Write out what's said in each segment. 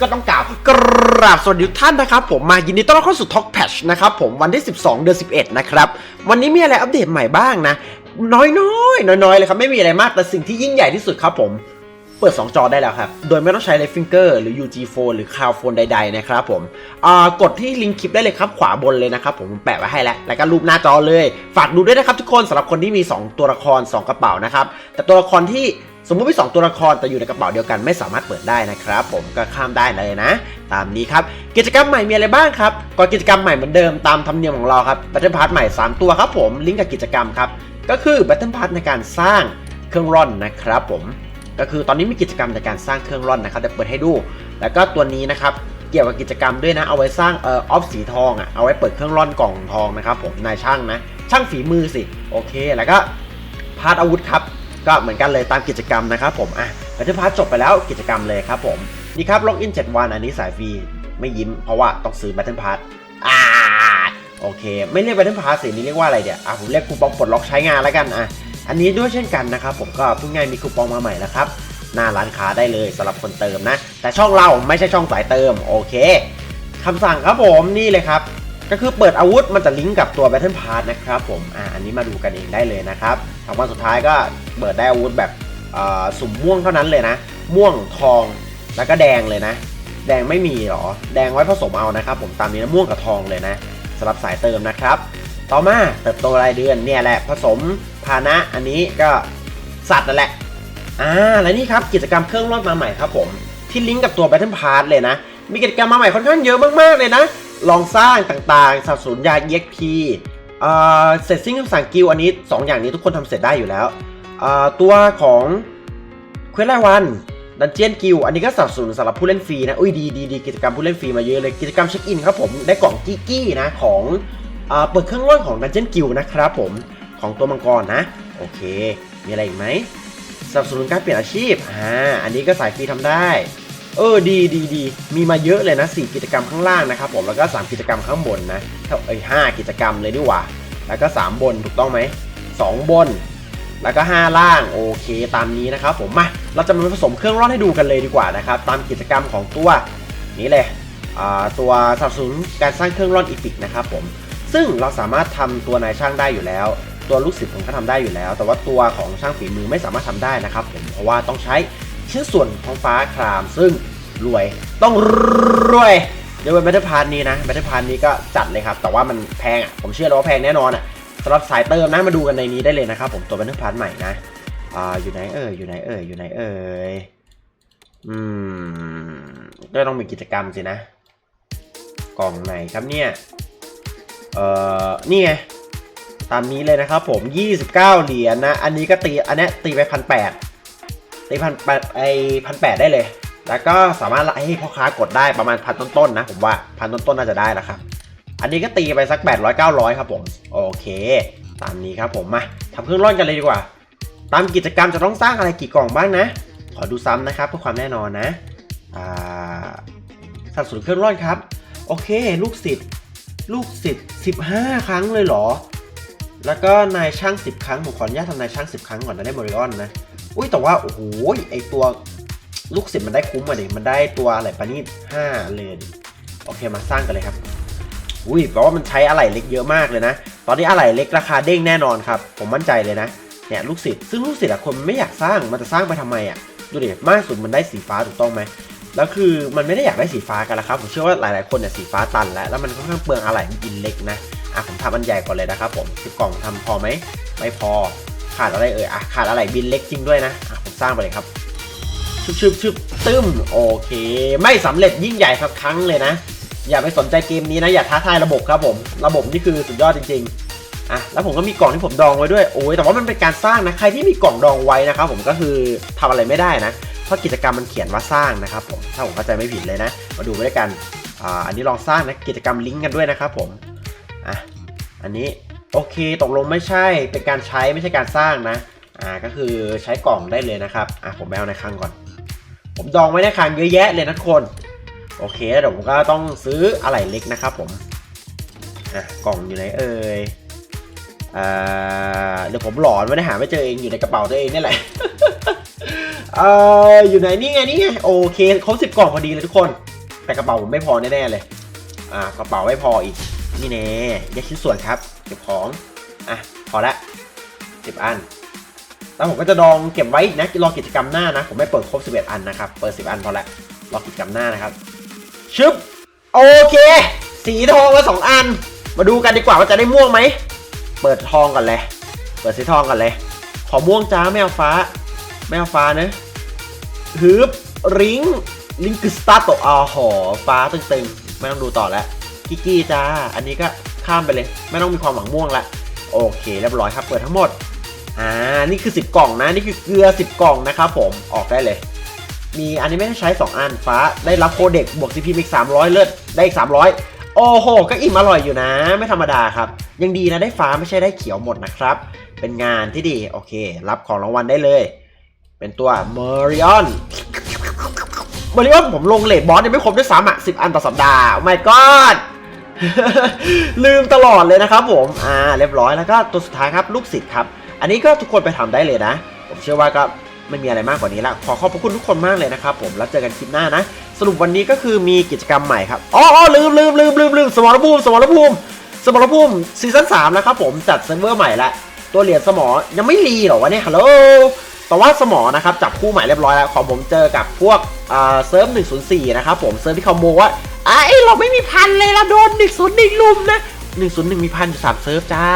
ก็ต้องกล่าวกราบสวัสดีทุกท่านนะครับผมมายินดีต้อนรับเข้าสู่ Talk Patch นะครับผมวันที่ 12 เดือน 11 นะครับ วันนี้มีอะไรอัปเดตใหม่บ้างนะ น้อยๆน้อยๆเลยครับ ไม่มีอะไรมากแต่สิ่งที่ยิ่งใหญ่ที่สุดครับผมเปิด 2 จอได้แล้วครับ โดยไม่ต้องใช้ l e f i n g e r หรือ UG Phone หรือ Cloud Phone ใด ๆ นะครับผมกดที่ลิงก์คลิปได้เลยครับ ขวาบนเลยนะครับผมผมแปะไว้ให้แล้ว แล้วก็รูปหน้าจอเลย ฝากดูด้วยนะครับทุกคนสำหรับคนที่มี 2 ตัวละคร 2 กระเป๋านะครับ แต่ตัวละครที่ สมมุติมี2ตัวละครแต่อยู่ในกระเป๋าเดียวกันไม่สามารถเปิดได้นะครับ ผมก็ข้ามได้เลยนะ ตามนี้ครับ กิจกรรมใหม่มีอะไรบ้างครับก็กิจกรรมใหม่เหมือนเดิมตามธรรมเนียมของเราครับ Battle Pass ใหม่ 3 ตัวครับผมลิงก์กับกิจกรรมครับก็คือ Battle Pass ในการสร้างเครื่องร่อนนะครับ ผมก็คือตอนนี้มีกิจกรรมในการสร้างเครื่องร่อนนะครับเดี๋ยวเปิดให้ดู แล้วก็ตัวนี้นะครับเกี่ยวกับกิจกรรมด้วยนะเอาไว้สร้างเอ่อออฟสีทองอะเอาไว้เปิดเครื่องร่อนกล่องทองนะครับผมนายช่างนะ ช่างฝีมือสิโอเค แล้วก็พาร์ทอาวุธครับ ก็เหมือนกันเลยตามกิจกรรมนะครับผมอะบัตเทิลพาร์ทจบไปแล้วกิจกรรมเลยครับผมนี่ครับล็อกอิน7วันอันนี้สายฟรีไม่ยิ้มเพราะว่าต้องซื้อบัตเทิลพาร์ทอ่าโอเค ไม่เรียกบัตเทิลพาร์ทสินี่เรียกว่าอะไรเดี๋ยวอะผมเรียกคูปองปลดล็อกใช้งานแล้วกันอะอันนี้ด้วยเช่นกันนะครับผมก็พูดง่ายมีคูปองมาใหม่แล้วครับหน้าร้านค้าได้เลยสำหรับคนเติมนะ แต่ช่องเราไม่ใช่ช่องสายเติมโอเคคำสั่งครับผมนี่เลยครับ ก็คือเปิดอาวุธมันจะลิงก์กับตัว Battle Pass นะครับผมอ่าอันนี้มาดูกันเองได้เลยนะครับทางวันสุดท้ายก็เปิดได้อาวุธแบบสุ่มม่วงเท่านั้นเลยนะ ม่วงทองแล้วก็แดงเลยนะ แดงไม่มีหรอ แดงไว้ผสมเอานะครับผมตามนี้นะม่วงกับทองเลยนะสำหรับสายเติมนะครับ ต่อมาเติบโตรายเดือนเนี่ยแหละผสมพาหนะอันนี้ก็สัตว์นั่นแหละอ่าและนี่ครับกิจกรรมเครื่องรอดมาใหม่ครับผมที่ลิงก์กับตัว Battle Pass เลยนะ มีกิจกรรมมาใหม่ค่อนข้างเยอะมากๆเลยนะ ลองสร้างต่างๆสับสนยา EXP เสร็จสิ้นคำสั่งกิลอันนี้ 2 อย่างนี้ทุกคนทำเสร็จได้อยู่แล้ว ตัวของเควสรายวันดันเจียนกิลอันนี้ก็สนับสนุนสำหรับผู้เล่นฟรีนะ อุ้ยดีดีดีกิจกรรมผู้เล่นฟรีมาเยอะเลย กิจกรรมเช็คอินครับผม ได้กล่องกี้กี้นะ ของอเปิดเครื่องร่อนของดันเจียนกิลนะครับผม ของตัวมังกรนะ โอเค มีอะไรอีกไหมสนับสนุนการเปลี่ยนอาชีพอ่าอันนี้ก็สายฟรีทำได้ เออดีดีดีมีมาเยอะเลยนะ4กิจกรรมข้างล่างนะครับผมแล้วก็ 3 กิจกรรมข้างบนนะเท่าเอ้ยห้ากิจกรรมเลยดีกว่า แล้วก็ 3 บนถูกต้องไหม2 บน แล้วก็ 5 ล่างโอเคตามนี้นะครับผมมาเราจะมาผสมเครื่องร่อนให้ดูกันเลยดีกว่านะครับตามกิจกรรมของตัวนี้เลยตัวสนับสนุนการสร้างเครื่องร่อนอีพิกนะครับผมซึ่งเราสามารถทำตัวนายช่างได้อยู่แล้ว ตัวลูกศิษย์ผมก็ทำได้อยู่แล้ว แต่ว่าตัวของช่างฝีมือไม่สามารถทำได้นะครับผมเพราะว่าต้องใช้ ชิ้นส่วนของฟ้าคราม ซึ่งรวยต้องรวยเดี๋ยวเป็นแบทเทิลพาร์นี้นะแบทเทิลพาร์นี้ก็จัดเลยครับ แต่ว่ามันแพงอะ ผมเชื่อเลยว่าแพงแน่นอนอะสำหรับสายเติมนะมาดูกันในนี้ได้เลยนะครับผมตัวแบทเทิลพาร์ใหม่นะอ่าอยู่ไหนเอ่ยอยู่ไหนเอ่ยอยู่ไหนเอ่ยอืมก็ต้องมีกิจกรรมสินะ กล่องไหนครับเนี่ยเอ่อนี่ไงตามนี้เลยนะครับผม 29 เหรียญนะ อันนี้ก็ตี อันนี้ตีไปพันแปด ตีพันแปดไอพันแปดได้เลย แล้วก็สามารถให้พ่อค้ากดได้ประมาณพันต้นๆนะผมว่าพันต้นๆน่าจะได้แล้วครับ อันนี้ก็ตีไปสัก 800 900 ครับผม โอเค ตามนี้ครับผมมาทำเครื่องร่อนกันเลยดีกว่า ตามกิจกรรมจะต้องสร้างอะไรกี่กล่องบ้างนะ ขอดูซ้ำนะครับเพื่อความแน่นอนนะสัดส่วนเครื่องร่อนครับ โอเค ลูกศิษย์ลูกศิษย์15 ครั้งเลยเหรอ แล้วก็นายช่าง 10 ครั้งผมขออนุญาตทำนายช่าง 10 ครั้งก่อนนะได้บริออนนะ อุ้ยแต่ว่าโอ้โหไอตัวลูกศิษย์มันได้คุ้มมาดิมันได้ตัวอะไรปานี่5เลยโอเคมาสร้างกันเลยครับอุ้ยแปลว่ามันใช้อะไหล่เล็กเยอะมากเลยนะ ตอนนี้อะไหล่เล็กราคาเด้งแน่นอนครับ ผมมั่นใจเลยนะเนี่ยลูกศิษย์ซึ่งลูกศิษย์อะคนมันไม่อยากสร้างมันจะสร้างไปทำไมอะดูดิมากสุดมันได้สีฟ้าถูกต้องไหมแล้วคือมันไม่ได้อยากได้สีฟ้ากันแล้วครับผมเชื่อว่าหลายๆคนเนี่ยสีฟ้าตันแล้วแล้วมันค่อนข้างเปลืองอะไหล่อินเล็กนะอะผมทำอันใหญ่ก่อนเลยนะครับผมสิบกล่องทำพอไหมไม่พอ ขาดอะไรเอ่ยอะขาดอะไรบินเล็กจริงด้วยนะอะผมสร้างไปเลยครับชึบชึบชึบตึ้มโอเค ไม่สำเร็จยิ่งใหญ่สักครั้งเลยนะ อย่าไปสนใจเกมนี้นะ อย่าท้าทายระบบครับผม ระบบนี่คือสุดยอดจริงๆอะแล้วผมก็มีกล่องที่ผมดองไว้ด้วยโอ้ยแต่ว่ามันเป็นการสร้างนะใครที่มีกล่องดองไว้นะครับผมก็คือทำอะไรไม่ได้นะเพราะกิจกรรมมันเขียนว่าสร้างนะครับผมถ้าผมเข้าใจไม่ผิดเลยนะ มาดูไปด้วยกันอ่าอันนี้ลองสร้างนะกิจกรรมลิงก์กันด้วยนะครับผมอะอันนี้ โอเค ตกลงไม่ใช่ เป็นการใช้ไม่ใช่การสร้างนะ อ่า ก็คือใช้กล่องได้เลยนะครับ อะผมไปเอาในคลังก่อน ผมดองไว้ในคลังเยอะแยะเลยนะทุกคน โอเคเดี๋ยวผมก็ต้องซื้ออะไหล่เล็กนะครับผม อะ กล่องอยู่ไหนเอ่ยอ่าเดี๋ยวผมหลอนไม่ได้หาไม่เจอเองอยู่ในกระเป๋าตัวเองนี่แหละ เอ่อ อยู่ไหนนี่ไงนี่ไง โอเค ครบสิบกล่องพอดีเลยทุกคน แต่กระเป๋าผมไม่พอแน่ๆเลย อ่า กระเป๋าไม่พออีก นี่แน่แยกชิ้นส่วนครับ เก็บของ อะ พอละสิบอัน แล้วผมก็จะดองเก็บไว้นะรอกิจกรรมหน้านะ ผมไม่เปิดครบ11อันนะครับ เปิด10อันพอละรอกิจกรรมหน้านะครับ ชึบ โอเค สีทองมาสองอัน มาดูกันดีกว่าว่าจะได้ม่วงไหม เปิดทองก่อนเลย เปิดสีทองก่อนเลย ขอม่วงจ้าไม่เอาฟ้า ไม่เอาฟ้านะฮึบริงลิงกสตาร์ตกอ๋อหอฟ้าตึงๆ ไม่ต้องดูต่อแล้วกิกี้จ้า อันนี้ก็ ข้ามไปเลย ไม่ต้องมีความหวังม่วงละโอเคเรียบร้อยครับเปิดทั้งหมดอ่านี่คือ 10 กล่องนะ นี่คือเกลือ 10 กล่องนะครับผมออกได้เลย มีอันนี้ไม่ให้ใช้ 2 อันฟ้าได้รับโคเด็กบวก CP อีก 300 เลือดได้อีก 300 โอ้โห ก็อิ่มอร่อยอยู่นะ ไม่ธรรมดาครับ ยังดีนะได้ฟ้าไม่ใช่ได้เขียวหมดนะครับ เป็นงานที่ดี โอเค รับของรางวัลได้เลย เป็นตัวเมอริออนเมอริออนผมลงเลดบอสยังไม่ครบด้วยซ้ำอะ10 อันต่อสัปดาห์ไม่กอด ลืมตลอดเลยนะครับผม อ่า เรียบร้อยแล้วก็ตัวสุดท้ายครับลูกศิษย์ครับ อันนี้ก็ทุกคนไปทำได้เลยนะ ผมเชื่อว่าก็ไม่มีอะไรมากกว่านี้ละ ขอขอบพระคุณทุกคนมากเลยนะครับผม แล้วเจอกันคลิปหน้านะ สรุปวันนี้ก็คือมีกิจกรรมใหม่ครับ อ๋ออ๋อลืมลืมลืมลืมลืมสมรภูมิ สมรภูมิ สมรภูมิซีซั่น3นะครับผมจัดเซิร์ฟเวอร์ใหม่ละ ตัวเหรียญสมอยังไม่รีหรอวะเนี่ย ฮัลโหล แต่ว่าสมอนะครับจับคู่ใหม่เรียบร้อยแล้ว ของผมเจอกับพวกเซิร์ฟ104นะครับผม เซิร์ฟที่เขาโมว่า ไอ้เราไม่มีพันเลยเราโดน101ลุมนะ101มีพันอยู่สามเซิร์ฟจ้า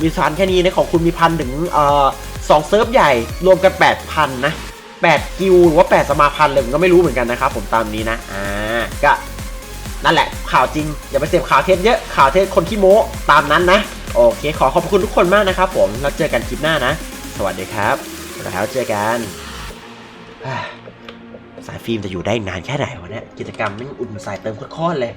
มีสารแค่นี้นะของคุณมีพันถึงเอ่อสองเซิร์ฟใหญ่รวมกัน8,000นนะ8กิวหรือว่า8สมาพันธ์เลยผมก็ไม่รู้เหมือนกันนะครับผมตามนี้นะอ่าก็นั่นแหละข่าวจริง อย่าไปเสพข่าวเท็จเยอะข่าวเท็จคนขี้โม้ตามนั้นนะโอเค ขอขอบคุณทุกคนมากนะครับผมแล้วเจอกันคลิปหน้านะ สวัสดีครับแล้วเจอกัน สายฟิล์มจะอยู่ได้นานแค่ไหนวะเนี่ยกิจกรรมไม่งอุ่นสายเติมโคตรๆเลย